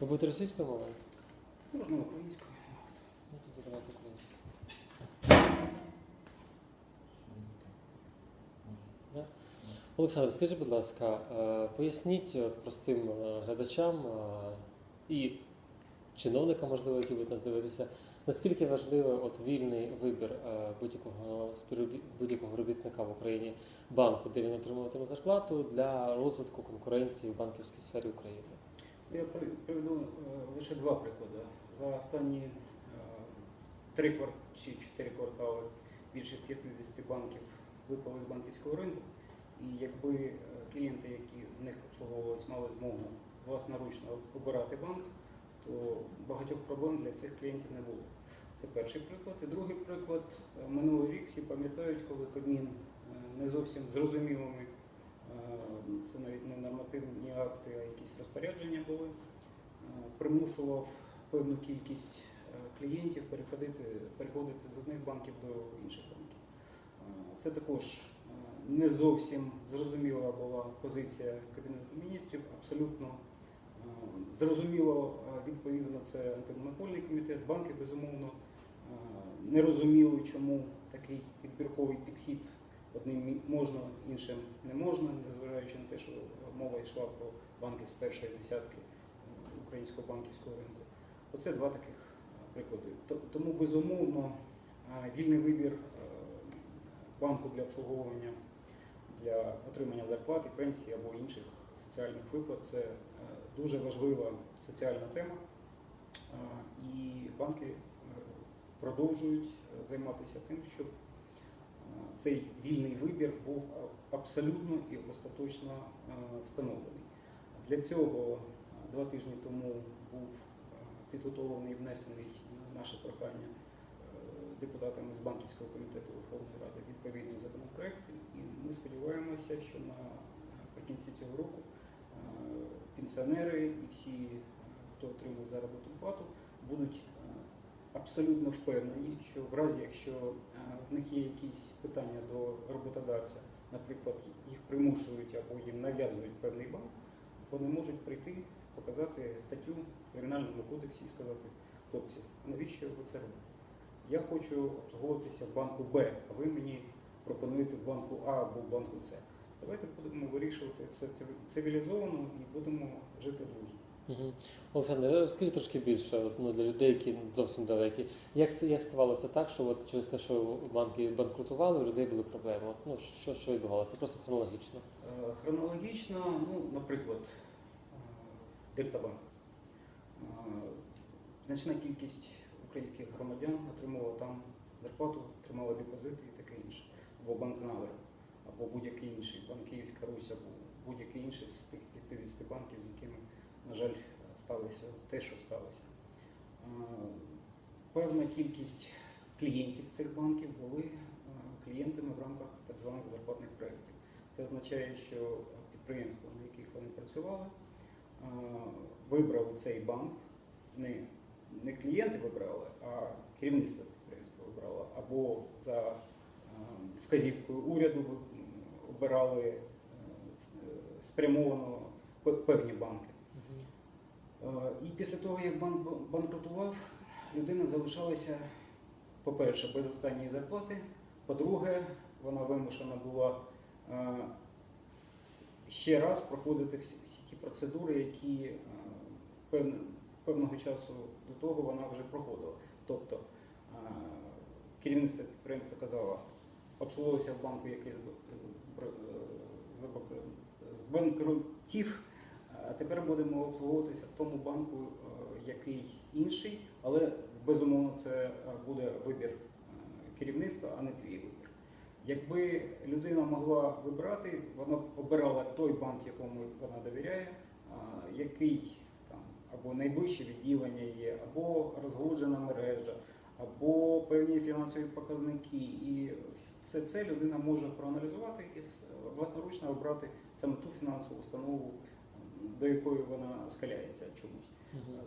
Ви будете російською мовою? Можна українською. Ну, тоді давайте українською. Да? Олександр, скажіть, будь ласка, е, поясніть от простим е, глядачам е, і чиновникам, можливо, які будуть нас дивитися, наскільки важливий от вільний вибір е, будь-якого співробі- будь-якого робітника в Україні банку, де він отримуватиме зарплату для розвитку конкуренції в банківській сфері України? Я приведу е, лише два приклади. За останні е, три чи чотири квартали більше 50 банків випали з банківського ринку. І якби е, клієнти, які в них обслуговувались, мали змогу власноручно обирати банк, то багатьох проблем для цих клієнтів не було. Це перший приклад. І другий приклад минулий рік всі пам'ятають, коли Кабмін не зовсім зрозумілими, це навіть не нормативні акти, а якісь розпорядження були, е, примушував певну кількість е, клієнтів переходити, переходити з одних банків до інших банків. Е, Це також не зовсім зрозуміла була позиція Кабінету міністрів, абсолютно зрозуміло відповів на це антимонопольний комітет, банки безумовно не розуміли, чому такий відбірковий підхід одним можна, іншим не можна, незважаючи на те, що мова йшла про банки з першої десятки українського банківського ринку. Оце два таких е, приклади. Тому безумовно е, вільний вибір е, банку для обслуговування для отримання зарплат і пенсії або інших соціальних виплат це дуже важлива соціальна тема. І банки продовжують займатися тим, щоб цей вільний вибір був абсолютно і остаточно е, встановлений. Для цього е, два тижні тому був е, підготовлений і внесений на наше прохання е, депутатами з банківського комітету Верховної Ради відповідний законопроект. І ми сподіваємося, що наприкінці цього року е, пенсіонери і всі, е, хто отримує заробітну плату, будуть е, абсолютно впевнені, що в разі, якщо е, в них є якісь питання до роботодавця, наприклад, їх примушують або їм нав'язують певний банк, вони можуть прийти, показати статтю в кримінальному кодексі і сказати, хлопці, навіщо ви це робите? Я хочу обслуговуватися в банку Б, а ви мені пропонуєте в банку А або в банку С. Давайте будемо вирішувати все цивілізовано і будемо жити дружно. Олександр, розкажіть трошки більше от, ну, для людей, які зовсім далекі. Як, як ставалося так, що от через те, що банки банкрутували, у людей були проблеми? От, ну, що, що відбувалося? Просто хронологічно. Е, Хронологічно, ну, наприклад, е, Дельтабанк. Е, Значна кількість українських громадян отримувала там зарплату, отримала депозити і таке інше. Або банк Навер, або будь-який інший, банк Київська Русь, або будь-який інший з тих 50 банків, з якими, на жаль, сталося те, що сталося. Певна кількість клієнтів цих банків були е, клієнтами в рамках так званих зарплатних проєктів. Це означає, що підприємства, на яких вони працювали, вибрали цей банк. Не, не клієнти вибрали, а керівництво підприємства вибрало. Або за е, вказівкою уряду обирали е, спрямовано певні банки. Е, І після того, як банк банкрутував, людина залишалася, по-перше, без останньої зарплати. По-друге, вона вимушена була е, ще раз проходити всі, ті процедури, які е, певного часу до того вона вже проходила. Тобто е, керівництво підприємства казало, обслуговувався в банку, який е, збанкрутів, а тепер будемо обслуговуватися в тому банку, е, який інший, але безумовно це е, буде вибір е, керівництва, а не твій вибір. Якби людина могла вибирати, вона обирала той банк, якому вона довіряє, який там або найближче відділення є, або розголуджена мережа, або певні фінансові показники. І все це людина може проаналізувати і власноручно обрати саме ту фінансову установу, до якої вона схиляється чомусь.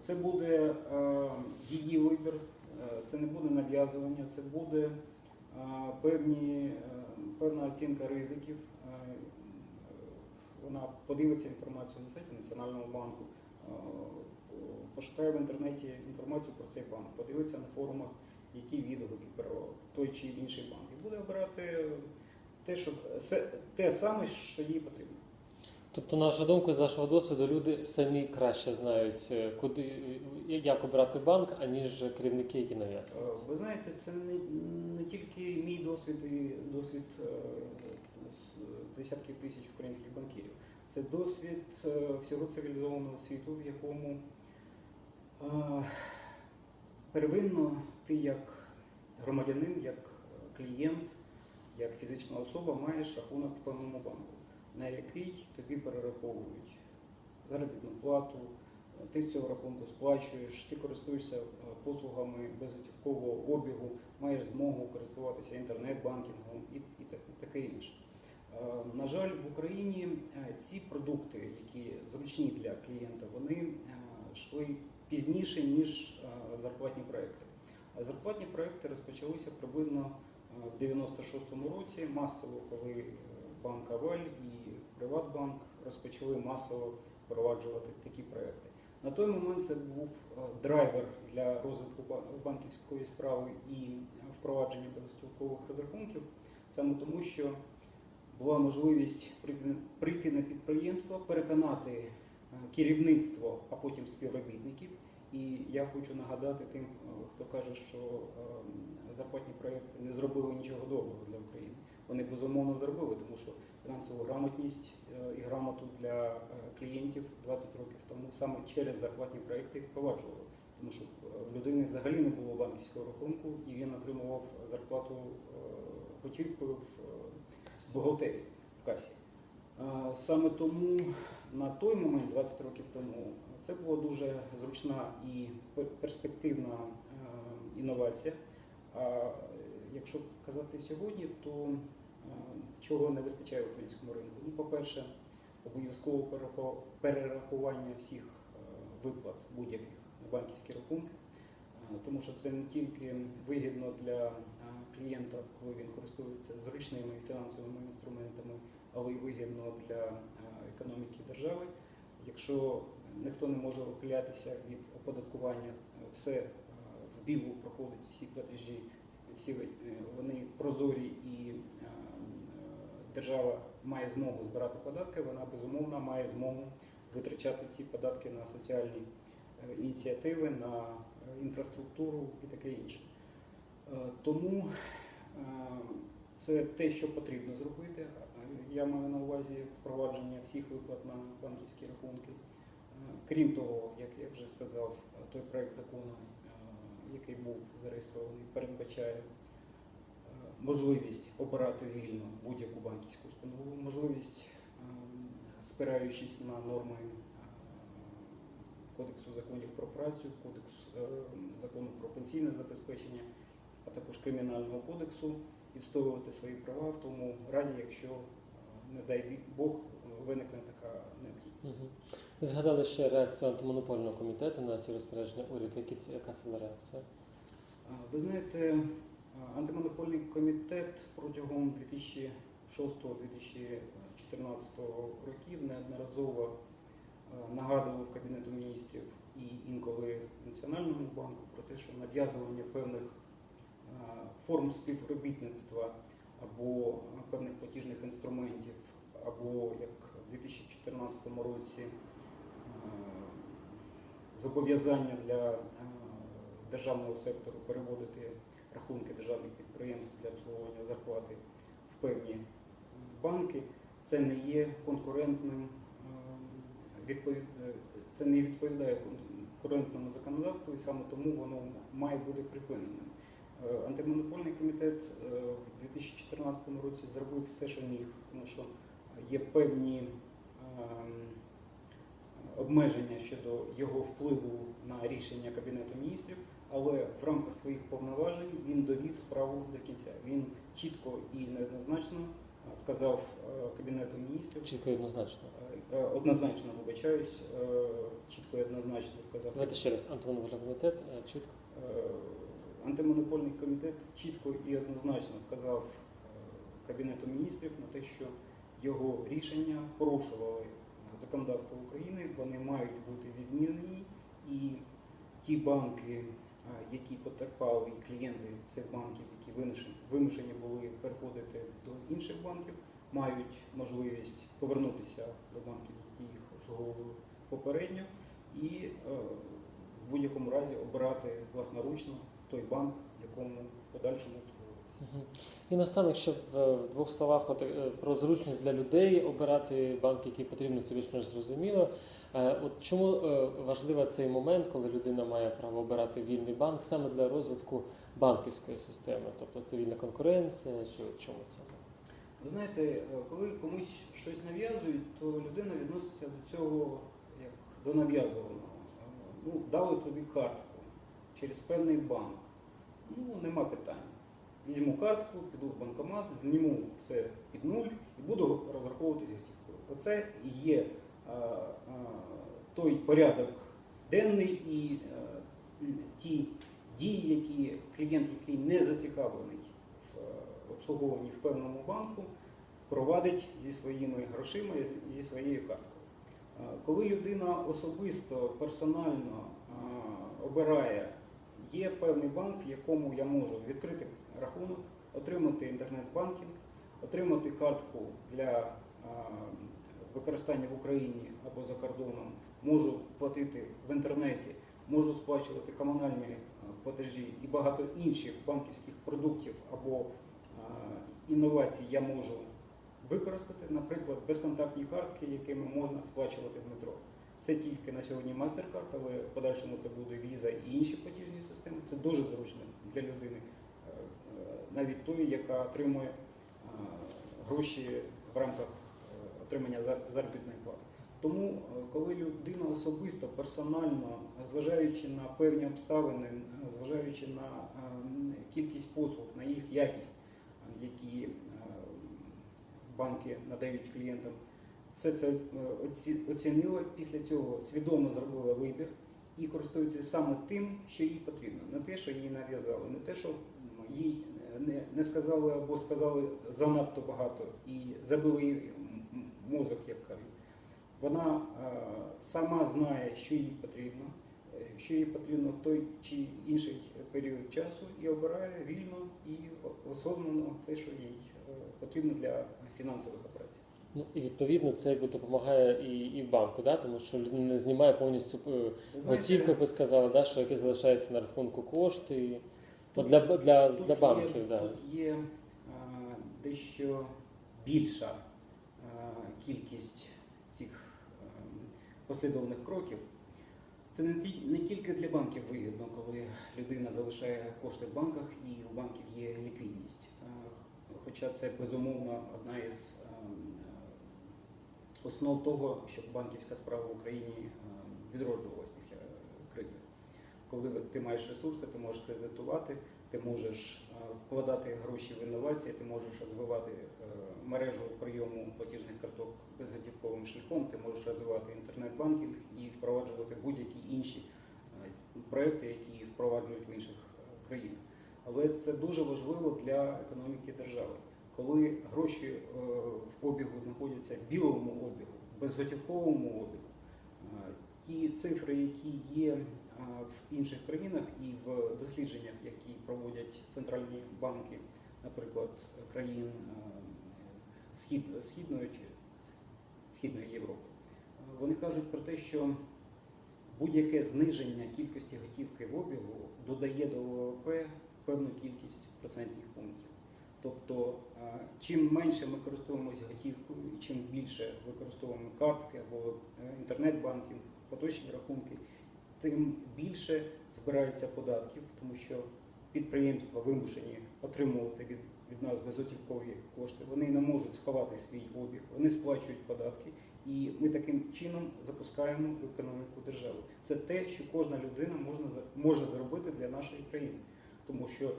Це буде е, її вибір, е, це не буде нав'язування, це буде е, певні, е, певна оцінка ризиків. Е, Вона подивиться інформацію на сайті Національного банку, пошукає в інтернеті інформацію про цей банк, подивиться на форумах, які відгуки про той чи інший банк, і буде обирати те, що те саме, що їй потрібно. Тобто, на вашу думку, з вашого досвіду, люди самі краще знають, е, куди е, як обирати банк, аніж керівники, які Е, нав'язують. Ви знаєте, це не, не тільки мій досвід і досвід е, десятків тисяч українських банкірів. Це досвід е, всього цивілізованого світу, в якому е, первинно ти як громадянин, як е, клієнт, як фізична особа маєш рахунок в певному банку, на який тобі перераховують заробітну плату, ти з цього рахунку сплачуєш, ти користуєшся е, послугами безготівкового обігу, маєш змогу користуватися інтернет-банкінгом і, і таке інше. Е, На жаль, в Україні е, ці продукти, які зручні для клієнта, вони йшли пізніше, ніж зарплатні проекти. А зарплатні проекти розпочалися приблизно в 96-му році, масово, коли банк Аваль і Приватбанк розпочали масово впроваджувати такі проекти. На той момент це був е, драйвер для розвитку банківської справи і впровадження безготівкових розрахунків, саме тому, що була можливість прийти- на підприємство, переконати е, керівництво, а потім співробітників. І я хочу нагадати тим, е, хто каже, що е, зарплатні проекти не зробили нічого доброго для України. Вони безумовно зробили, тому що фінансову грамотність е, і грамоту для е, клієнтів 20 років тому саме через зарплатні проекти впроваджували. Тому що е, в людини взагалі не було банківського рахунку, і він отримував зарплату готівкою в бухгалтерії в касі. Саме тому на той момент, 20 років тому, це була дуже зручна і перспективна інновація. А якщо казати сьогодні, то чого не вистачає українському ринку? Ну, по-перше, обов'язково перерахування всіх е, виплат будь-яких на банківські рахунки, Е, тому що це не тільки вигідно для е, клієнта, коли він користується зручними фінансовими інструментами, але й вигідно для е, економіки держави. Якщо ніхто не може ухилятися від оподаткування, е, все е, в білу проходить, всі платежі, всі е, вони прозорі і е, е, держава має змогу збирати податки, вона безумовно має змогу витрачати ці податки на соціальні е, ініціативи, на е, інфраструктуру і таке інше. Е, Тому це те, що потрібно зробити. Я маю на увазі впровадження всіх виплат на банківські рахунки. Крім того, як я вже сказав, той проект закону, який був зареєстрований, передбачає можливість обирати вільно будь-яку банківську установу, можливість, е, спираючись на норми е, Кодексу законів про працю, Кодексу е, закону про пенсійне забезпечення, а також Кримінального кодексу, відстоювати свої права в тому разі, якщо, е, не дай Бог, виникне така необхідність. Мгм. Згадали ще реакцію антимонопольного комітету на ці розпорядження уряду. Яка це була реакція? Ви знаєте, антимонопольний комітет протягом 2006-2014 років неодноразово нагадував Кабінету міністрів і інколи Національному банку про те, що нав'язування певних форм співробітництва або певних платіжних інструментів, або як в 2014 році зобов'язання для державного сектору переводити рахунки державних підприємств для обслуговування зарплати в певні банки, це не є конкурентним, е, е, це не відповідає конкурентному законодавству, і саме тому воно має бути припиненим. Е, Антимонопольний комітет е, в 2014 році зробив все, що міг, тому що є певні ем, обмеження щодо його впливу на рішення Кабінету міністрів, але в рамках своїх повноважень він довів справу до кінця. Він чітко і неоднозначно е, вказав е, Кабінету міністрів. Чітко і однозначно. е, Однозначно вибачаюсь, чітко і однозначно вказав. Давайте ще раз антимонопольний комітет чітко. Антимонопольний комітет чітко і однозначно вказав Кабінету міністрів на те, що його рішення порушували законодавства України, вони мають бути відмінені і ті банки, які потерпали, і клієнти цих банків, які вимушені, були переходити до інших банків, мають можливість повернутися до банків, які їх обслуговували попередньо, і е, в будь-якому разі обирати власноручно той банк, якому в подальшому обслуговуватися. І наостанок ще в двох словах е, про зручність для людей обирати банк, який потрібно, це більш-менш зрозуміло. Е, От чому е, важливий цей момент, коли людина має право обирати вільний банк саме для розвитку банківської системи? Тобто це вільна конкуренція, чи чому це? Ви знаєте, е, коли комусь щось нав'язують, то людина відноситься до цього як до нав'язуваного. Ну, дали тобі картку через певний банк. Ну, нема питань. Візьму картку, піду в банкомат, зніму все під нуль і буду розраховуватись готівкою. Оце є той порядок денний і е, ті дії, які клієнт, який не зацікавлений в е, обслуговуванні в певному банку, провадить зі своїми грошима і зі своєю карткою. Е, Коли людина особисто, персонально обирає, є певний банк, в якому я можу відкрити рахунок, отримати інтернет-банкінг, отримати картку для використання в Україні або за кордоном, можу платити в інтернеті, можу сплачувати комунальні е, платежі і багато інших банківських продуктів або е, інновацій я можу використати, наприклад, безконтактні картки, якими можна сплачувати в метро. Це тільки на сьогодні MasterCard, але в подальшому це буде Visa і інші платіжні системи. Це дуже зручно для людини, е, навіть тої, яка отримує гроші в рамках отримання зар- заробітної плати. Тому, е, коли людина особисто, персонально, зважаючи на певні обставини, е, зважаючи на е, кількість послуг, на їх якість, які банки надають клієнтам, все це оці- оцінила після цього, свідомо зробила вибір і користується саме тим, що їй потрібно, не те, що їй нав'язали, не те, що їй не, сказали або сказали занадто багато і забили м- мозок, як кажуть. Вона е, сама знає, що їй потрібно, е, що їй потрібно в той чи інший період часу, і обирає вільно і осознано те, що їй е, потрібно для фінансових операцій. Ну і відповідно це якби допомагає і, і банку, да? тому що людина не знімає повністю готівку, як ви сказали, да? що яке залишається на рахунку кошти. От для, для, Тут для є- банків, да. Тут є е, дещо більша кількість цих е, послідовних кроків. Це не, ті- не тільки для банків вигідно, коли людина залишає кошти в банках і у банків є ліквідність. Е, Хоча це безумовно одна із е, е, основ того, щоб банківська справа в Україні е, відроджувалась після кризи. Коли ти маєш ресурси, ти можеш кредитувати, ти можеш е, вкладати гроші в інновації, ти можеш розвивати е, мережу прийому платіжних карток безготівковим шляхом, ти можеш розвивати інтернет-банкінг і впроваджувати будь-які інші е, проекти, які впроваджують в інших країнах. Але це дуже важливо для економіки держави. Коли гроші в обігу знаходяться в білому обігу, безготівковому обігу, ті цифри, які є в інших країнах і в дослідженнях, які проводять центральні банки, наприклад, країн е, Схід, Східної Східної Європи, е, вони кажуть про те, що будь-яке зниження кількості готівки в обігу додає до ВВП певну кількість процентних пунктів. Тобто, е, чим менше ми користуємося готівкою, і чим більше використовуємо картки або е, інтернет-банкінг, поточні рахунки, тим більше збираються податків, тому що підприємства вимушені отримувати від, від нас безготівкові кошти. Вони не можуть сховати свій обіг, вони сплачують податки, і ми таким чином запускаємо економіку держави. Це те, що кожна людина можна може зробити для нашої країни, тому що е,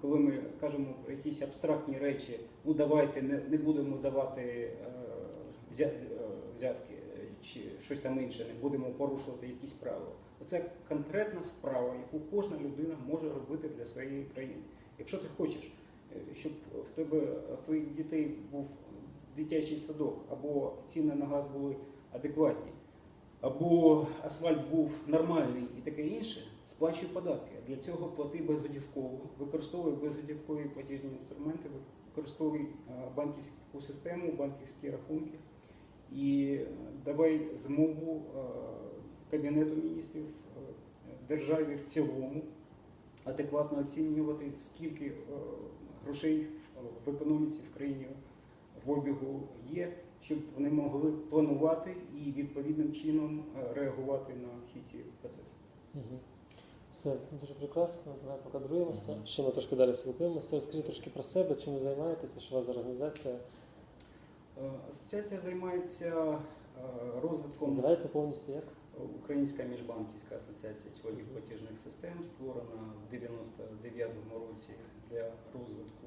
коли ми кажемо про якісь абстрактні речі, ну давайте не, не будемо давати е, е, взятки чи щось там інше, не будемо порушувати якісь правила. Оце конкретна справа, яку кожна людина може робити для своєї країни. Якщо ти хочеш, е, щоб в тебе в твоїх дітей був дитячий садок або ціни на газ були адекватні. Або асфальт був нормальний і таке інше, сплачуй податки. Для цього плати безготівково, використовуй безготівкові платіжні інструменти, використовуй е, банківську систему, банківські рахунки і давай змогу е, Кабінету міністрів е, державі в цілому адекватно оцінювати, скільки е, грошей в економіці в країні в обігу є, щоб вони могли планувати і відповідним чином реагувати на всі ці процеси. Угу. Все дуже прекрасно. Давай покадруємося. Ще ми трошки далі спілкуємося. Розкажіть трошки про себе, чим ви займаєтеся, що у вас за організація. Е, Асоціація займається е, розвитком Називається повністю як? Українська міжбанківська асоціація членів платіжних систем, створена в 99-му році для розвитку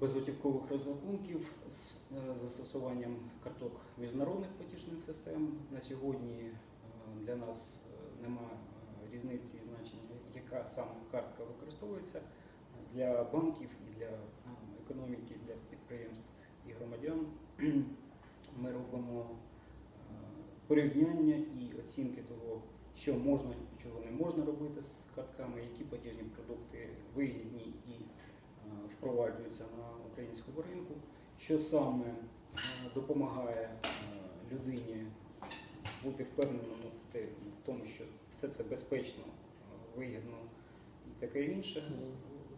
безготівкових розрахунків з е, застосуванням карток міжнародних платіжних систем. На сьогодні для нас немає різниці і значення, яка саме картка використовується для банків і для економіки, для підприємств і громадян. Ми робимо е, порівняння і оцінки того, що можна і чого не можна робити з картками, які платіжні продукти вигідні і е, впроваджуються на українському ринку, що саме е, допомагає людині бути впевненому в тому, що все це безпечно, вигідно і таке інше.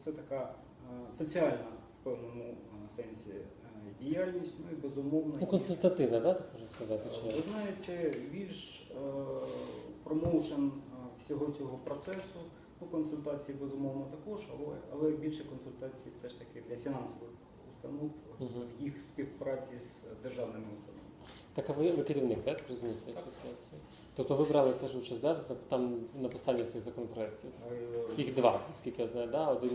Це така соціальна в певному сенсі діяльність, ну і безумовно. Ну, консультативна, да, так можна сказати? Чи? ви знаєте, більш е, промоушен е, всього цього процесу, ну, консультації безумовно також, але, але більше консультацій все ж таки для фінансових установ Мгм. в їх співпраці з державними установами. Так, а ви, ви керівник, так, так розумієте, асоціації? Тобто ви брали теж участь да, там в написанні цих законопроєктів? Е, Їх два, наскільки я знаю, да? один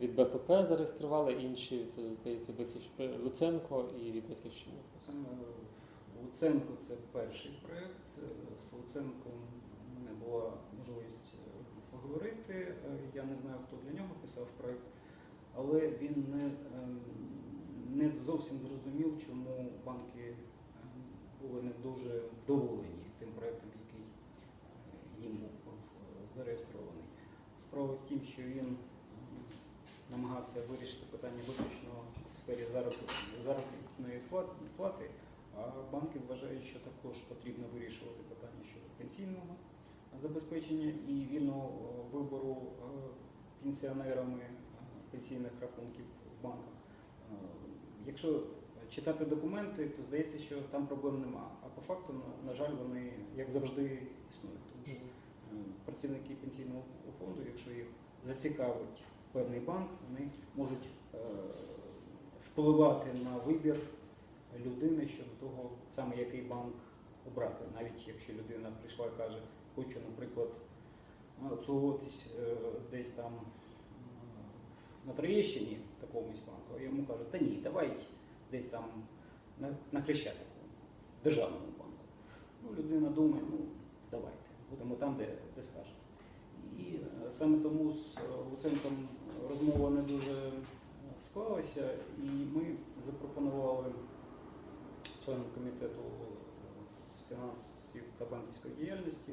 від БПП зареєстрували, інші, здається, Батьківщ- Луценко і від Батьківщини. е, Луценко це перший проєкт. Е, З Луценком мене була можливість е, поговорити. Я не знаю, хто для нього писав проєкт, але він не, ем, не зовсім зрозумів, чому банки ем, були не дуже вдоволені тим проєктом, який їм був зареєстрований. Справа в тім, що він намагався вирішити питання виключно в сфері заробітної плати, а банки вважають, що також потрібно вирішувати питання щодо пенсійного забезпечення і вільного е, вибору е, пенсіонерами е, пенсійних рахунків в банках. Якщо читати документи, то здається, що там проблем нема. А по факту, на, жаль, вони як завжди існують. Тому що працівники пенсійного фонду, якщо їх зацікавить певний банк, вони можуть е, впливати на вибір людини щодо того, саме який банк обрати. Навіть якщо людина прийшла і каже, хочу, наприклад, обслуговуватись е, десь там е, на Троєщині в такомусь банку, а йому кажуть, та ні, давай десь там на, Хрещатику, державному банку. Ну, людина думає, ну давайте, будемо там, де, де скажуть. І саме тому з Луценком розмова не дуже склалася, і ми запропонували членам комітету з фінансів та банківської діяльності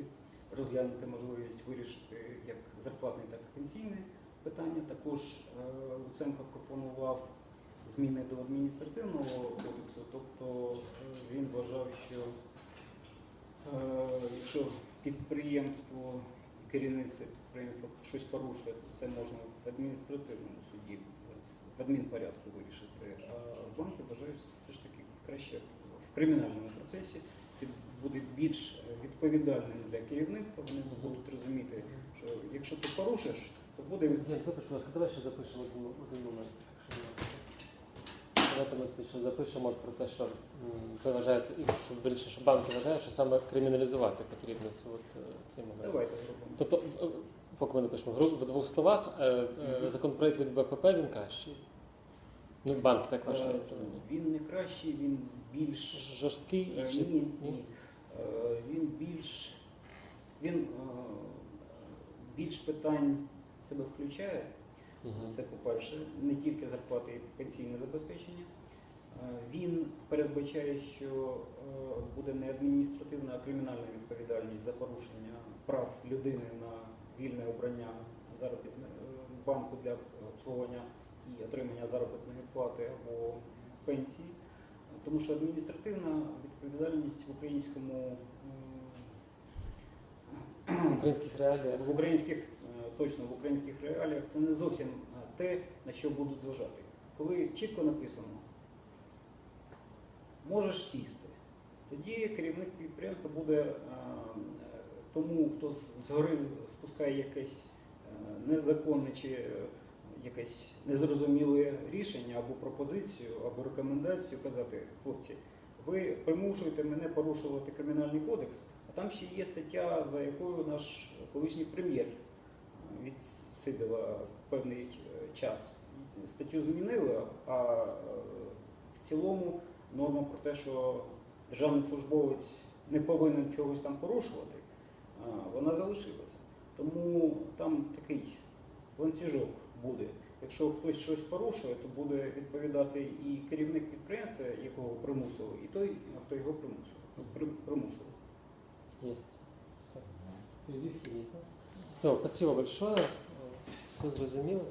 розглянути можливість вирішити як зарплатне, так і пенсійне питання. Також е, Луценко пропонував зміни до адміністративного кодексу, тобто е, він вважав, що е, якщо підприємство керівництво підприємства щось порушує, то це можна в адміністративному суді, в адмінпорядку вирішити. А банки вважають все ж таки краще в кримінальному процесі. Це буде більш відповідальним для керівництва. Вони будуть розуміти, що якщо ти порушиш, то буде Як вибач, будь ласка, давай ще запишемо один, один момент. Давайте ми ще запишемо про те, що ви вважаєте, що більше, що банки вважають, що саме криміналізувати потрібно це от, е, цей момент. давайте зробимо. Тобто, поки ми напишемо в двох словах, е, е, законопроект від БПП він кращий. Ну, банк так вважає. Е. Він не кращий, він більш Жорсткий Ні, ні. Е, Він більш він більш питань в себе включає. Мгм. Це по-перше, не тільки зарплати і пенсійне забезпечення. Він передбачає, що буде не адміністративна, а кримінальна відповідальність за порушення прав людини на вільне обрання заробітне- е, банку для обслуговування і отримання заробітної плати або пенсії. Тому що адміністративна відповідальність в українському українських реаліях. в українських е, точно в українських реаліях це не зовсім е, те, на що будуть зважати. Коли чітко написано, можеш сісти, тоді керівник підприємства буде тому, хто згори спускає якесь е, незаконне чи е, якесь незрозуміле рішення або пропозицію, або рекомендацію казати, хлопці, ви примушуєте мене порушувати кримінальний кодекс, а там ще є стаття, за якою наш колишній прем'єр е, відсидила певний час. Статтю змінили, а в цілому норма про те, що державний службовець не повинен чогось там порушувати, а, вона залишилася. Тому там такий ланцюжок буде. Якщо хтось щось порушує, то буде відповідати і керівник підприємства, якого примусили, і той, хто його примусив, примушував. Есть. Все. Все, спасибо большое. Все зрозуміло.